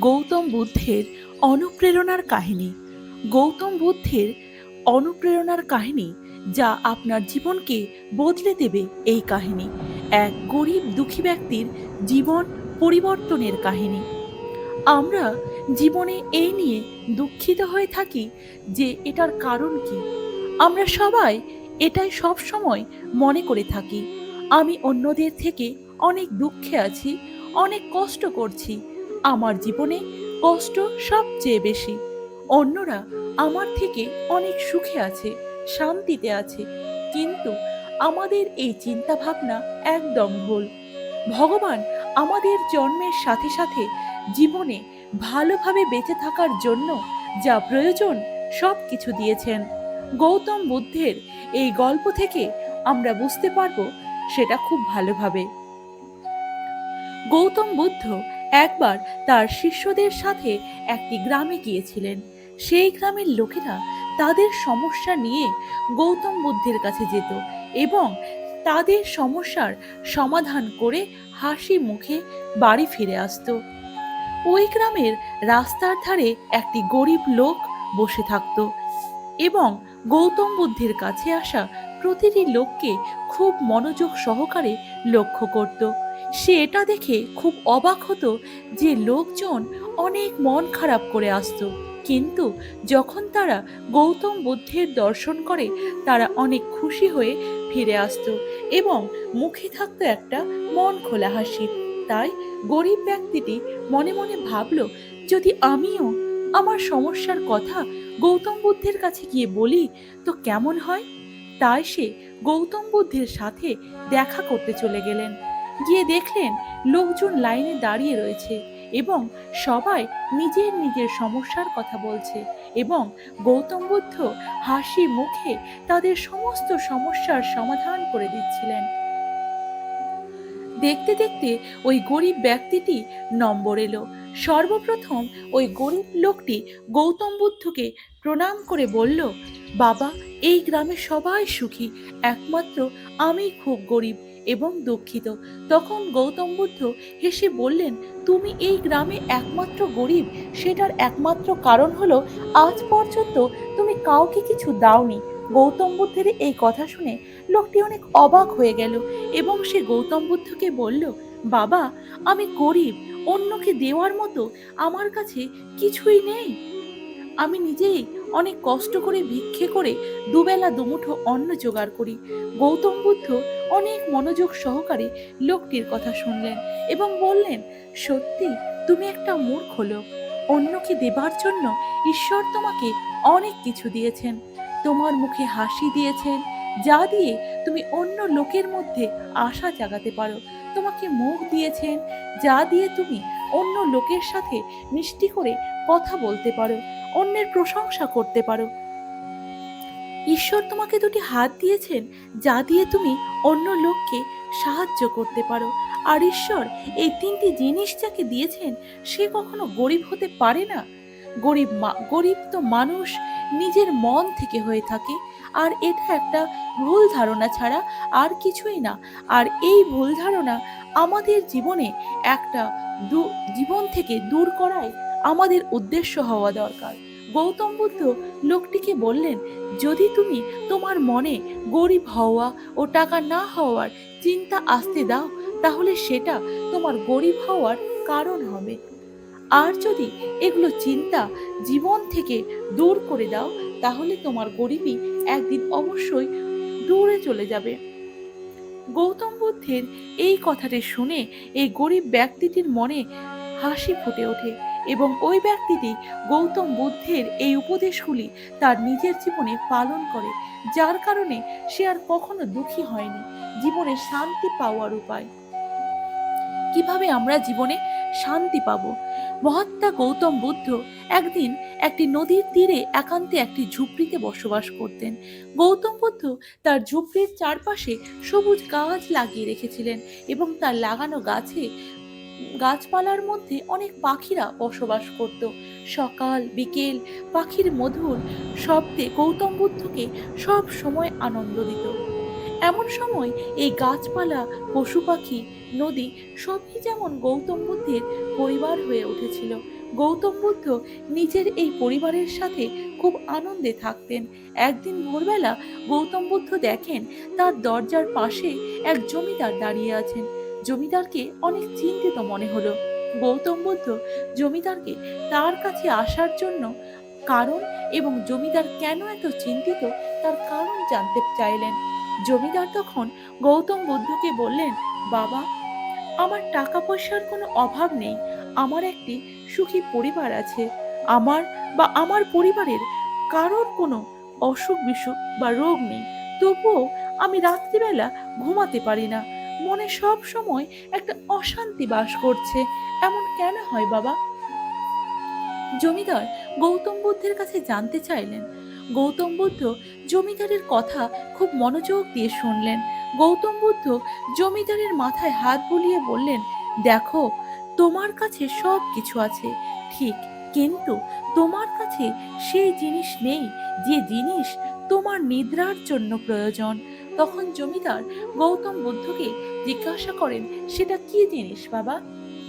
গৌতম বুদ্ধের অনুপ্রেরণার কাহিনী। গৌতম বুদ্ধের অনুপ্রেরণার কাহিনী যা আপনার জীবনকে বদলে দেবে এই কাহিনী। এক গরিব দুঃখী ব্যক্তির জীবন পরিবর্তনের কাহিনী। আমরা জীবনে এই নিয়ে দুঃখিত হয়ে থাকি যে এটার কারণ কি। আমরা সবাই এটাই সব সময় মনে করে থাকি। আমি অন্যদের থেকে অনেক দুঃখে আছি, অনেক কষ্ট করছি আমার জীবনে কষ্ট সবচেয়ে বেশি। অন্যরা আমার থেকে অনেক সুখে আছে, শান্তিতে আছে, কিন্তু আমাদের এই চিন্তা ভাবনা একদম ভুল। ভগবান আমাদের জন্মের সাথে সাথে জীবনে ভালোভাবে বেঁচে থাকার জন্য যা প্রয়োজন সব কিছু দিয়েছেন। গৌতম বুদ্ধের এই গল্প থেকে আমরা বুঝতে পারব সেটা খুব ভালোভাবে। গৌতম বুদ্ধ একবার তার শিষ্যদের সাথে একটি গ্রামে গিয়েছিলেন। সেই গ্রামের লোকেরা তাদের সমস্যা নিয়ে গৌতম বুদ্ধের কাছে যেত এবং তাদের সমস্যার সমাধান করে হাসি মুখে বাড়ি ফিরে আসতো। ওই গ্রামের রাস্তার ধারে একটি গরিব লোক বসে থাকত এবং গৌতম বুদ্ধের কাছে আসা প্রতিটি লোককে খুব মনোযোগ সহকারে লক্ষ্য করত। সে এটা দেখে খুব অবাক হতো যে লোকজন অনেক মন খারাপ করে আসতো। কিন্তু যখন তারা গৌতম বুদ্ধের দর্শন করে, তারা অনেক খুশি হয়ে ফিরে আসতো এবং মুখে থাকতো একটা মন খোলা হাসি। তাই গরিব ব্যক্তিটি মনে মনে ভাবল, যদি আমিও আমার সমস্যার কথা গৌতম বুদ্ধের কাছে গিয়ে বলি, তো কেমন হয়? তাই সে গৌতম বুদ্ধের সাথে দেখা করতে চলে গেলেন। গিয়ে দেখলেন লোকজন লাইনে দাঁড়িয়ে রয়েছে এবং সবাই নিজের নিজের সমস্যার কথা বলছে এবং গৌতম বুদ্ধ হাসি মুখে তাদের সমস্ত সমস্যার সমাধান করে দিচ্ছিলেন। দেখতে দেখতে ওই গরিব ব্যক্তিটি নম্বর এলো। সর্বপ্রথম ওই গরিব লোকটি গৌতম বুদ্ধকে প্রণাম করে বলল, বাবা, এই গ্রামে সবাই সুখী, একমাত্র আমি খুব গরিব। এবং দুঃখিত। তখন গৌতম বুদ্ধ হেসে বললেন, তুমি এই গ্রামে একমাত্র গরিব, সেটার একমাত্র কারণ হলো আজ পর্যন্ত তুমি কাউকে কিছু দাওনি। গৌতম বুদ্ধের এই কথা শুনে লোকটি অনেক অবাক হয়ে গেল এবং সে গৌতম বুদ্ধকে বলল, বাবা, আমি গরিব, অন্যকে দেওয়ার মতো আমার কাছে কিছুই নেই। আমি নিজেই অনেক কষ্ট করে ভিক্ষে করে দুবেলা দুমুঠো অন্ন জোগাড় করি। গৌতম বুদ্ধ অনেক মনোযোগ সহকারে লোকটির কথা শুনলেন এবং বললেন, সত্যি, তুমি একটা মূর্খ লোক। অন্যকে দেবার জন্য ঈশ্বর তোমাকে অনেক কিছু দিয়েছেন। তোমার মুখে হাসি দিয়েছেন, যা দিয়ে তুমি অন্য লোকের মধ্যে আশা জাগাতে পারো। তোমাকে মুখ দিয়েছেন, যা দিয়ে তুমি অন্য লোকের সাথে মিষ্টি করে কথা বলতে পারো। অন্যের প্রশংসা করতে পারো। ঈশ্বর তোমাকে দুটি হাত দিয়েছেন, যা দিয়ে তুমি অন্য লোককে সাহায্য করতে পারো। আর ঈশ্বর এই তিনটি জিনিস যাকে দিয়েছেন, সে কখনো গরিব হতে পারে না। গরিব গরিব তো মানুষ নিজের মন থেকে হয়ে থাকে। আর এটা একটা ভুল ধারণা ছাড়া আর কিছুই না। আর এই ভুল ধারণা আমাদের জীবনে একটা জীবন থেকে দূর করাই আমাদের উদ্দেশ্য হওয়া দরকার। গৌতম বুদ্ধ লোকটিকে বললেন, যদি তুমি তোমার মনে গরিব হওয়া ও টাকা না হওয়ার চিন্তা আসতে দাও, তাহলে সেটা তোমার গরিব হওয়ার কারণ হবে। আর যদি এগুলো চিন্তা জীবন থেকে দূর করে দাও, তাহলে তোমার গরিবই একদিন অবশ্যই দূরে চলে যাবে। গৌতম বুদ্ধের এই কথাটি শুনে এই গরিব ব্যক্তিটির মনে হাসি ফুটে ওঠে এবং ওই ব্যক্তিটি গৌতম বুদ্ধের এই উপদেশগুলি তার নিজের জীবনে পালন করে, যার কারণে সে আর কখনো দুঃখী হয়নি। জীবনে শান্তি পাওয়ার উপায়। কীভাবে আমরা জীবনে শান্তি পাবো? মহাত্মা গৌতম বুদ্ধ একদিন একটি নদীর তীরে একান্তে একটি ঝুপড়িতে বসবাস করতেন। গৌতম বুদ্ধ তার ঝুপড়ির চারপাশে সবুজ গাছ লাগিয়ে রেখেছিলেন এবং তার লাগানো গাছে গাছপালার মধ্যে অনেক পাখিরা বসবাস করত। সকাল, বিকেল, পাখির মধুর শব্দে গৌতম বুদ্ধকে সব সময় আনন্দ দিত। এমন সময় এই গাছপালা, পশু পাখি, নদী সবই যেমন গৌতম বুদ্ধের পরিবার হয়ে উঠেছিল। গৌতম বুদ্ধ নিজের এই পরিবারের সাথে খুব আনন্দে থাকতেন। একদিন ভোরবেলা গৌতম বুদ্ধ দেখেন তার দরজার পাশে এক জমিদার দাঁড়িয়ে আছেন। জমিদারকে অনেক চিন্তিত মনে হলো। গৌতম বুদ্ধ জমিদারকে তার কাছে আসার জন্য কারণ এবং জমিদার কেন এত চিন্তিত তার কারণ জানতে চাইলেন। জমিদার তখন গৌতম বুদ্ধকে বললেন, বাবা, আমার টাকা পয়সার কোনো অভাব নেই। আমার একটি সুখী পরিবার আছে। আমার বা আমার পরিবারের কারোর কোনো অসুখ বিসুখ বা রোগ নেই। তবুও আমি রাত্রিবেলা ঘুমাতে পারি না। মনে সব সময় একটা অশান্তি বাস করছে। এমন কেন হয় বাবা? জমিদার গৌতম বুদ্ধের কাছে জানতে চাইলেন। গৌতম বুদ্ধ জমিদারের কথা খুব মনোযোগ দিয়ে শুনলেন। গৌতম বুদ্ধ জমিদারের মাথায় হাত বুলিয়ে বললেন, দেখো, তোমার কাছে সব কিছু আছে। ঠিক, কিন্তু তোমার কাছে সেই জিনিস নেই। যে জিনিস তোমার নিদ্রার জন্য প্রয়োজন। তখন জমিদার গৌতম বুদ্ধকে জিজ্ঞাসা করেন, সেটা কি জিনিস বাবা?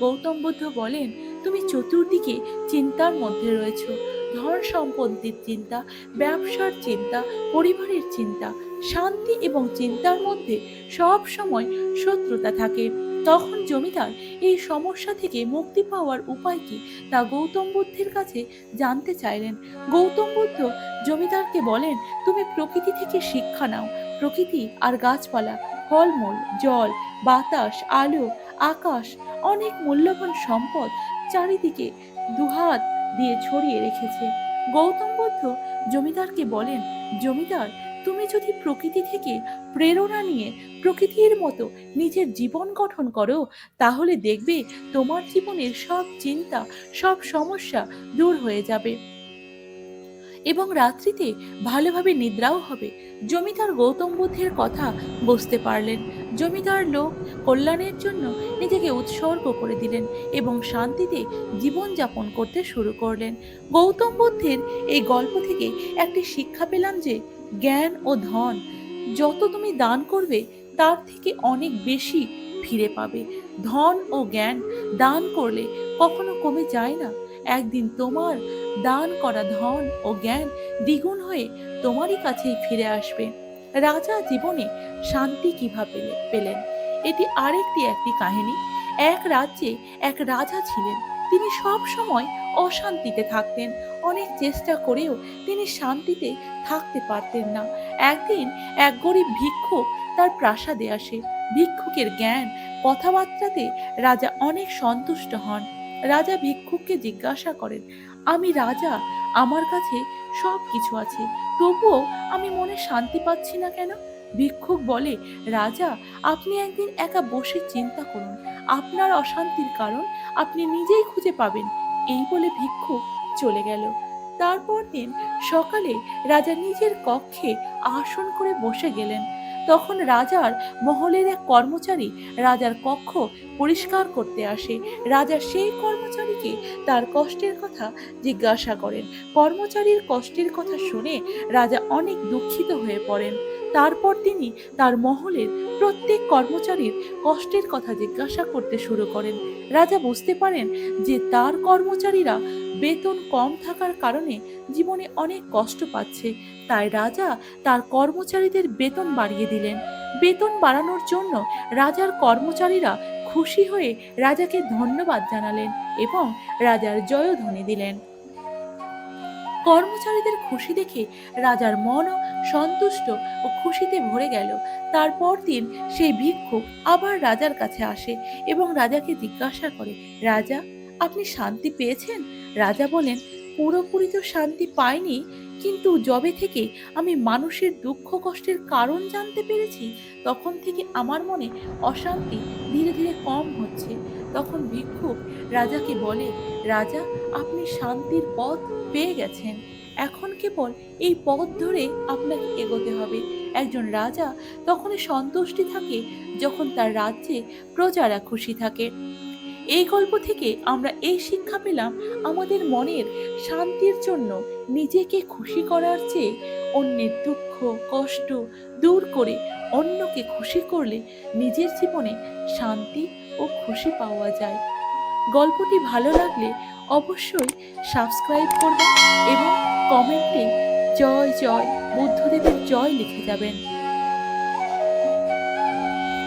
গৌতম বুদ্ধ বলেন, তুমি চতুর্দিকে চিন্তার মধ্যে রয়েছো। ধন সম্পত্তির চিন্তা, ব্যবসার চিন্তা, পরিবারের চিন্তা, শান্তি এবং চিন্তার মধ্যে সব সময় শত্রুতা থাকে। তখন জমিদার এই সমস্যা থেকে মুক্তি পাওয়ার উপায় কি তা গৌতম বুদ্ধের কাছে জানতে চাইলেন। গৌতম বুদ্ধ জমিদারকে বলেন, তুমি প্রকৃতি থেকে শিক্ষা নাও। প্রকৃতি আর গাছপালা, ফলমূল, জল, বাতাস, আলো, আকাশ, অনেক মূল্যবান সম্পদ চারিদিকে দুহাত দিয়ে ছড়িয়ে রেখেছে। গৌতম বুদ্ধ জমিদারকে বলেন, জমিদার তুমি যদি প্রকৃতি থেকে প্রেরণা নিয়ে প্রকৃতির মতো নিজের জীবন গঠন করো, তাহলে দেখবে তোমার জীবনের সব চিন্তা, সব সমস্যা দূর হয়ে যাবে। এবং রাত্রিতে ভালোভাবে নিদ্রাও হবে। জমিদার গৌতম বুদ্ধের কথা বুঝতে পারলেন। জমিদার লোক কল্যাণের জন্য নিজেকে উৎসর্গ করে দিলেন এবং শান্তিতে জীবনযাপন করতে শুরু করলেন। গৌতম বুদ্ধের এই গল্প থেকে একটি শিক্ষা পেলাম যে জ্ঞান ও ধন, যত তুমি দান করবে, তার থেকে অনেক বেশি ফিরে পাবে। ধন ও জ্ঞান দান করলে কখনো কমে যায় না। একদিন তোমার দান করা ধন ও জ্ঞান দ্বিগুণ হয়ে তোমারই কাছেই ফিরে আসবে। রাজা জীবনে শান্তি কীভাবে পেলে- পেলেন? এটি আরেকটি একটি কাহিনী। এক রাজ্যে এক রাজা ছিলেন। তিনি সব সময় অশান্তিতে থাকতেন। অনেক চেষ্টা করেও তিনি শান্তিতে থাকতে পারতেন না। একদিন এক গরিব ভিক্ষুক তার প্রাসাদে আসে। ভিক্ষুকের জ্ঞান কথাবার্তাতে রাজা অনেক সন্তুষ্ট হন। রাজা ভিক্ষুককে জিজ্ঞাসা করেন, আমি রাজা, আমার কাছে সব কিছু আছে, তবুও আমি মনে শান্তি পাচ্ছি না কেন? ভিক্ষুক বলে, রাজা, আপনি একদিন একা বসে চিন্তা করুন। আপনার অশান্তির কারণ আপনি নিজেই খুঁজে পাবেন। এই বলে ভিক্ষুক চলে গেল। তারপর দিন সকালে রাজা নিজের কক্ষে আসন করে বসে গেলেন। তখন রাজার মহলের এক কর্মচারী রাজার কক্ষ পরিষ্কার করতে আসে। রাজা সেই কর্মচারীকে তার কষ্টের কথা জিজ্ঞাসা করেন। কর্মচারীর কষ্টের কথা শুনে রাজা অনেক দুঃখিত হয়ে পড়েন। তারপর তিনি তার মহলের প্রত্যেক কর্মচারীর কষ্টের কথা জিজ্ঞাসা করতে শুরু করেন। রাজা বুঝতে পারেন যে তার কর্মচারীরা বেতন কম থাকার কারণে জীবনে অনেক কষ্ট পাচ্ছে। তাই রাজা তার কর্মচারীদের বেতন বাড়িয়ে দিলেন। বেতন বাড়ানোর জন্য রাজার কর্মচারীরা খুশি হয়ে রাজাকে ধন্যবাদ জানালেন এবং রাজার জয়ধ্বনি দিলেন। কর্মচারীদের খুশি দেখে রাজার মনও সন্তুষ্ট ও খুশিতে ভরে গেল। তারপর দিন সেই ভিক্ষুক আবার রাজার কাছে আসে এবং রাজাকে জিজ্ঞাসা করে, রাজা, আপনি শান্তি পেয়েছেন? রাজা বলেন, পুরোপুরি তো শান্তি পাইনি, কিন্তু জবে থেকে আমি মানুষের দুঃখ কষ্টের কারণ জানতে পেরেছি, তখন থেকে আমার মনে অশান্তি ধীরে ধীরে কম হচ্ছে। তখন ভিক্ষুক রাজাকে বলে, রাজা আপনি শান্তির পথ পেয়ে গেছেন। এখন কেবল এই পথ ধরে আপনাকে এগোতে হবে। একজন রাজা তখনই সন্তুষ্টি থাকে যখন তার রাজ্যে প্রজারা খুশি থাকে। এই গল্প থেকে আমরা এই শিক্ষা পেলাম আমাদের মনের শান্তির জন্য নিজেকে খুশি করার চেয়ে অন্যের দুঃখ, কষ্ট দূর করে অন্যকে খুশি করলে নিজের জীবনে শান্তি ও খুশি পাওয়া যায়। গল্পটি ভালো লাগলে অবশ্যই সাবস্ক্রাইব করবেন এবং কমেন্টে জয় জয় বুদ্ধদেবের জয় লিখে যাবেন।